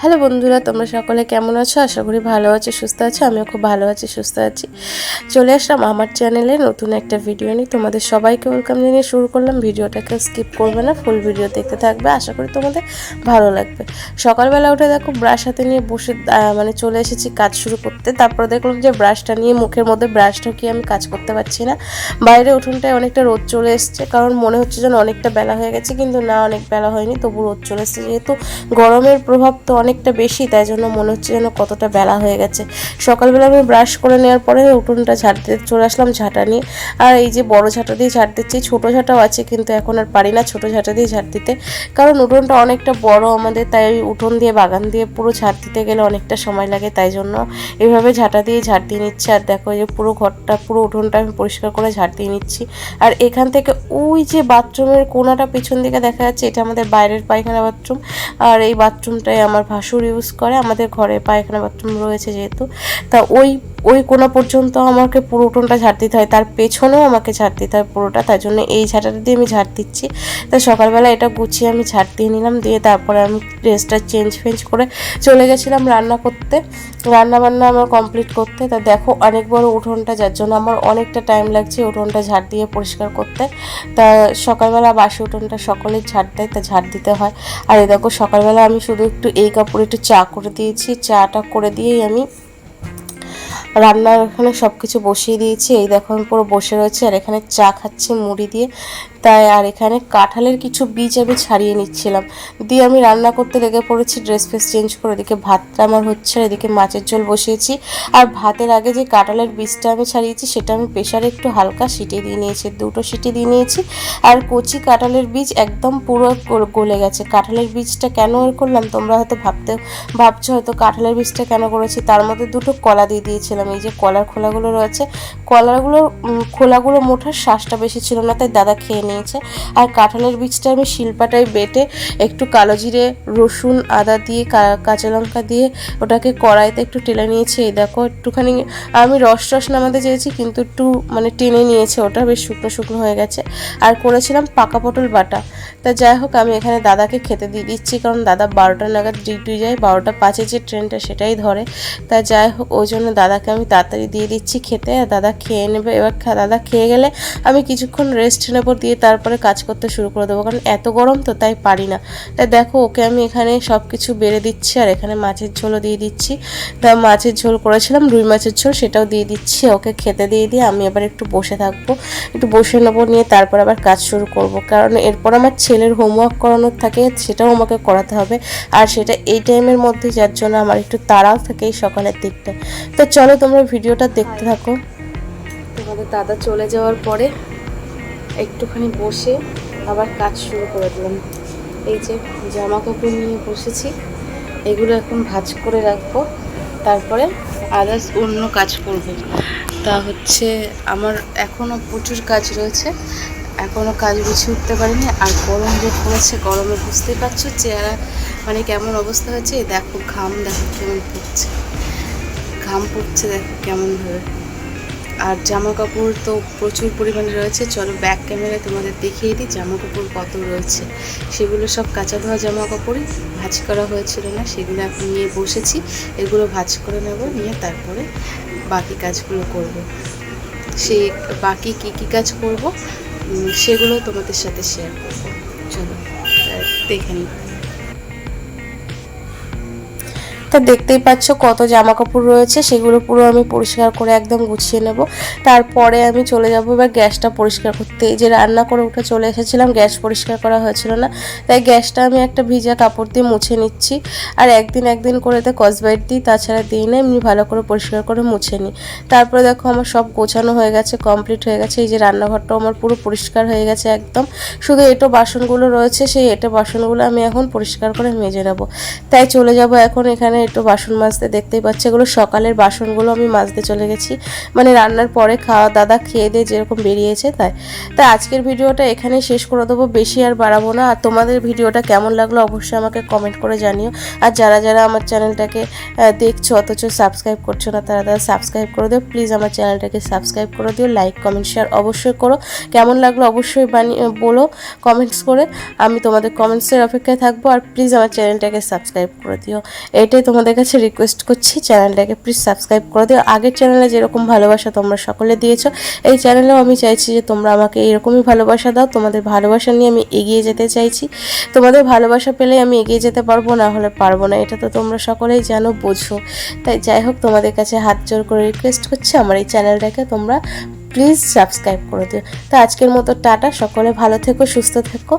Hello বন্ধুরা, তোমরা সকলে কেমন আছো? আশা করি ভালো আছো, সুস্থ আছো, আমিও খুব ভালো আছি, সুস্থ আছি। চলে আসলাম আমার চ্যানেলে নতুন একটা ভিডিও নিয়ে। তোমাদের সবাইকে ওয়েলকাম জানিয়ে শুরু করলাম। ভিডিওটাকে স্কিপ করবে না ফুল ভিডিও দেখতে থাকবে। আশা করি তোমাদের ভালো লাগবে। সকালবেলা উঠে দেখো ব্রাশ হাতে নিয়ে বসে মানে চলে এসেছি কাজ শুরু করতে। তারপর দেখলাম যে ব্রাশটা নিয়ে মুখের মধ্যে ব্রাশ ঢুকিয়ে আমি কাজ করতে পারছি না। বাইরে উঠোনটায় অনেকটা রোদ চলে এসছে, কারণ মনে হচ্ছে যেন অনেকটা বেলা হয়ে গেছে, কিন্তু না, অনেক বেলা হয়নি। তবু রোদ চলে এসছে। যেহেতু গরমের প্রভাব তো অনেকটা বেশি, তাই জন্য মনে হচ্ছে যেন কতটা বেলা হয়ে গেছে। সকালবেলা আমি ব্রাশ করে নেওয়ার পরে উঠোনটা ঝাড় দিতে চলে আসলাম ঝাঁটা নিয়ে। আর এই যে বড় ঝাঁটা দিয়ে ঝাড় দিচ্ছি, ছোটো ঝাঁটাও আছে কিন্তু এখন আর পারি না ছোটো ঝাঁটা দিয়ে ঝাড় দিতে। কারণ উঠোনটা অনেকটা বড় আমাদের, তাই ওই উঠোন দিয়ে, বাগান দিয়ে পুরো ঝাড় দিতে গেলে অনেকটা সময় লাগে, তাই জন্য এভাবে ঝাঁটা দিয়ে ঝাড় দিয়ে নিচ্ছি। আর দেখো যে পুরো ঘরটা, পুরো উঠোনটা আমি পরিষ্কার করে ঝাড় দিয়ে নিচ্ছি। আর এখান থেকে ওই যে বাথরুমের কোনাটা পিছন দিকে দেখা যাচ্ছে, এটা আমাদের বাইরের পায়খানা বাথরুম। আর এই বাথরুমটাই আমার ভাসুর ইউজ করে। আমাদের ঘরে পায়খানা বাথরুম রয়েছে যেহেতু। তা ওই ওই কোনা পর্যন্ত আমাকে পুরো উঠোনটা ঝাড় দিতে হয়। তার পেছনেও আমাকে ঝাড় দিতে হয় পুরোটা। তাই জন্য এই ঝাঁটাটা দিয়ে আমি ঝাড় দিচ্ছি। তা সকালবেলা এটা গুছিয়ে আমি ঝাড় দিয়ে নিলাম। দিয়ে তারপরে আমি ড্রেসটা চেঞ্জ ফেঞ্জ করে চলে গেছিলাম রান্না করতে। রান্না বান্না আমার কমপ্লিট করতে। তা দেখো অনেক বড় উঠোনটা, যার জন্য আমার অনেকটা টাইম লাগছে উঠোনটা ঝাড় দিয়ে পরিষ্কার করতে। তা সকালবেলা বাসি উঠোনটা সকলে ঝাড় দেয়, তা ঝাড় দিতে হয়। আর এই দেখো সকালবেলা আমি শুধু একটু এই কাপড়ে একটু চা করে দিয়েছি। চাটা করে দিয়েই আমি রান্নার ওখানে সব কিছু বসিয়ে দিয়েছি। এই দেখো আমি পুরো বসে রয়েছে আর এখানে চা খাচ্ছি, মুড়ি দিয়ে। তাই আর এখানে কাঁঠালের কিছু বীজ আমি ছাড়িয়ে নিচ্ছিলাম। দিয়ে আমি রান্না করতে লেগে পড়েছি ড্রেস ফ্রেস চেঞ্জ করে। এদিকে ভাতটা আমার হচ্ছে, এদিকে মাছের ঝোল বসিয়েছি। আর ভাতের আগে যে কাঁঠালের বীজটা আমি ছাড়িয়েছি, সেটা আমি প্রেশারে একটু হালকা সিটে দিয়ে নিয়েছি, দুটো সিটি দিয়ে নিয়েছি। আর কচি কাঁঠালের বীজ একদম পুরো গল- গেছে। কাঁঠালের বীজটা কেন করলাম? তোমরা হয়তো ভাবতে, ভাবছ হয়তো কাঁঠালের বীজটা কেন করেছি? তার মধ্যে দুটো কলা দিয়ে দিয়েছিলাম। এই যে কলার খোলাগুলো রয়েছে, কলাগুলো খোলাগুলো মোটার শ্বাসটা বেশি ছিল না, তাই দাদা খেয়ে নিয়েছে। আর কাঁঠালের বীজটা আমি শিল্পাটায় বেটে একটু কালো জিরে, রসুন, আদা দিয়ে কাঁচা লঙ্কা দিয়ে ওটাকে কড়াইতে একটু টেলে নিয়েছি। এই দেখো, একটুখানি আমি রস রস নামাতে চেয়েছি, কিন্তু একটু মানে টেনে নিয়েছে ওটা, বেশ শুকনো শুকনো হয়ে গেছে। আর করেছিলাম পাকা পটল বাটা। তা যাই হোক, আমি এখানে দাদাকে খেতে দিয়ে দিচ্ছি, কারণ দাদা বারোটা নাগাদ ডিউটি যায়, বারোটা পাঁচে যে ট্রেনটা সেটাই ধরে। তা যাই হোক, ওই জন্য দাদাকে আমি তাড়াতাড়ি দিয়ে দিচ্ছি খেতে, আর দাদা খেয়ে নেবে। এবার দাদা খেয়ে গেলে আমি কিছুক্ষণ রেস্ট নেব, দিয়ে তারপরে কাজ করতে শুরু করে দেবো, কারণ এত গরম তো তাই পারি না। তাই দেখো, ওকে আমি এখানে সব কিছু বেড়ে দিচ্ছি, আর এখানে মাছের ঝোলও দিয়ে দিচ্ছি। তা মাছের ঝোল করেছিলাম, রুই মাছের ঝোল, সেটাও দিয়ে দিচ্ছি, ওকে খেতে দিয়ে দিয়ে আমি এবার একটু বসে থাকব। একটু বসে নেব, নিয়ে তারপর আবার কাজ শুরু করব, কারণ এরপর আমার ছেলের হোমওয়ার্ক করানোর থাকে, সেটাও আমাকে করাতে হবে। আর সেটা এই টাইমের মধ্যে যার জন্য আমার একটু তাড়াও থাকে এই সকালের দিকটা। তো চলো তোমরা ভিডিওটা দেখতে থাকো। তোমাদের দাদা চলে যাওয়ার পরে একটুখানি বসে আবার কাজ শুরু করে দিলাম। এই যে জামা কাপড় নিয়ে বসেছি, এগুলো এখন ভাজ করে রাখব। তারপরে আদার্স অন্য কাজ করব। তা হচ্ছে আমার এখনও প্রচুর কাজ রয়েছে। এখনও কাজ গুছিয়ে উঠতে পারিনি। আর গরম যে পড়েছে, গরমে বুঝতেই পারছ চেহারা মানে কেমন অবস্থা হয়েছে। দেখো, ঘাম দেখো কেমন পড়ছে। ঘাম পড়ছে দেখো কেমনভাবে আর জামা কাপড় তো প্রচুর পরিমাণে রয়েছে। চলো ব্যাক ক্যামেরায় তোমাদের দেখিয়ে দিই জামা কাপড় কত রয়েছে। সেগুলো সব কাঁচা ধোয়া জামা কাপড়ই ভাজ করা হয়েছিল না, সেগুলো এখন নিয়ে বসেছি। এগুলো ভাজ করে নেব, নিয়ে তারপরে বাকি কাজগুলো করব। সেই বাকি কি কি কাজ করব? সেগুলো তোমাদের সাথে শেয়ার করব। চলো দেখে নিই। তা দেখতেই পাচ্ছ কত জামা কাপড় রয়েছে, সেগুলো পুরো আমি পরিষ্কার করে একদম গুছিয়ে নেব। তারপরে আমি চলে যাব এবার গ্যাসটা পরিষ্কার করতে। এই যে রান্না করে উঠে চলে এসেছিলাম, গ্যাস পরিষ্কার করা হয়েছিল না। তাই গ্যাসটা আমি একটা ভিজা কাপড় দিয়ে মুছে নিচ্ছি। আর একদিন একদিন করে তো কসবাইট দিই, তাছাড়া দিই না, এমনি ভালো করে পরিষ্কার করে মুছে নিই। তারপরে দেখো আমার সব গোছানো হয়ে গেছে, কমপ্লিট হয়ে গেছে। এই যে রান্নাঘরটাও আমার পুরো পরিষ্কার হয়ে গেছে একদম। শুধু এটো বাসনগুলো রয়েছে, সেই এটো বাসনগুলো আমি এখন পরিষ্কার করে মেজে নেব। তাই চলে যাব এখন এখানে একটু বাসন মাজতে দেখতেই পাচ্ছি, এগুলো সকালের বাসনগুলো আমি মাজতে চলে গেছি। মানে রান্নার পরে খাওয়া দাদা খেয়ে দিয়ে যেরকম বেরিয়েছে তাই। তাই আজকের ভিডিওটা এখানে শেষ করে দেবো, বেশি আর বাড়াবো না। আর তোমাদের ভিডিওটা কেমন লাগল অবশ্যই আমাকে কমেন্ট করে জানিও। আর যারা যারা আমার চ্যানেলটাকে দেখছ, অথচ সাবস্ক্রাইব করছ না, তারা তারা সাবস্ক্রাইব করে দিও। প্লিজ আমার চ্যানেলটাকে সাবস্ক্রাইব করে দিও। লাইক কমেন্ট শেয়ার অবশ্যই করো। কেমন লাগল অবশ্যই বানিয়ে, বলো কমেন্টস করে। আমি তোমাদের কমেন্টসের অপেক্ষায় থাকব। আর প্লিজ আমার চ্যানেলটাকে সাবস্ক্রাইব করে দিও। এটাই তোমাদের কাছে রিকোয়েস্ট করছি চ্যানেলটাকে প্লিজ সাবস্ক্রাইব করে দিও। আগের চ্যানেলে যেরকম ভালোবাসা তোমরা সকলে দিয়েছ, এই চ্যানেলেও আমি চাইছি যে তোমরা আমাকে এরকমই ভালোবাসা দাও। তোমাদের ভালোবাসা নিয়ে আমি এগিয়ে যেতে চাইছি। তোমাদের ভালোবাসা পেলে আমি এগিয়ে যেতে পারব, না হলে পারব না, এটা তো তোমরা সকলেই জানো, বোঝো। তাই যাই হোক, তোমাদের কাছে হাত জোর করে রিকোয়েস্ট করছি, আমার এই চ্যানেলটাকে তোমরা প্লিজ সাবস্ক্রাইব করে দিও। তো আজকের মতো টাটা, সকলে ভালো থেকো, সুস্থ থেকো।